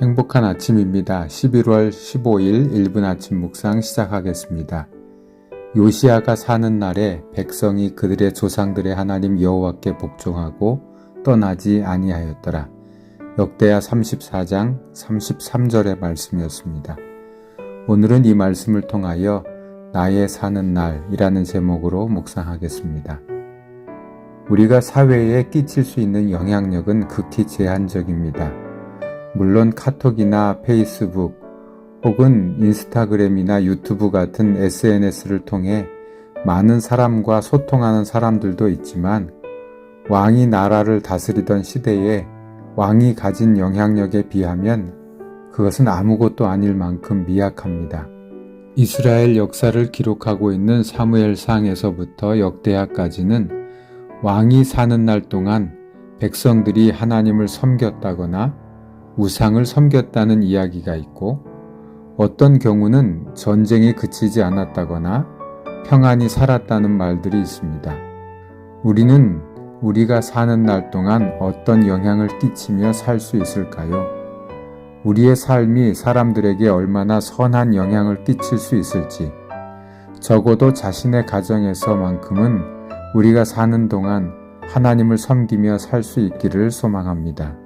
행복한 아침입니다. 11월 15일 1분 아침 묵상 시작하겠습니다. 요시아가 사는 날에 백성이 그들의 조상들의 하나님 여호와께 복종하고 떠나지 아니하였더라. 역대하 34장 33절의 말씀이었습니다. 오늘은 이 말씀을 통하여 나의 사는 날이라는 제목으로 묵상하겠습니다. 우리가 사회에 끼칠 수 있는 영향력은 극히 제한적입니다. 물론 카톡이나 페이스북 혹은 인스타그램이나 유튜브 같은 SNS를 통해 많은 사람과 소통하는 사람들도 있지만 왕이 나라를 다스리던 시대에 왕이 가진 영향력에 비하면 그것은 아무것도 아닐 만큼 미약합니다. 이스라엘 역사를 기록하고 있는 사무엘상에서부터 역대하까지는 왕이 사는 날 동안 백성들이 하나님을 섬겼다거나 우상을 섬겼다는 이야기가 있고 어떤 경우는 전쟁이 그치지 않았다거나 평안히 살았다는 말들이 있습니다. 우리는 우리가 사는 날 동안 어떤 영향을 끼치며 살 수 있을까요? 우리의 삶이 사람들에게 얼마나 선한 영향을 끼칠 수 있을지, 적어도 자신의 가정에서만큼은 우리가 사는 동안 하나님을 섬기며 살 수 있기를 소망합니다.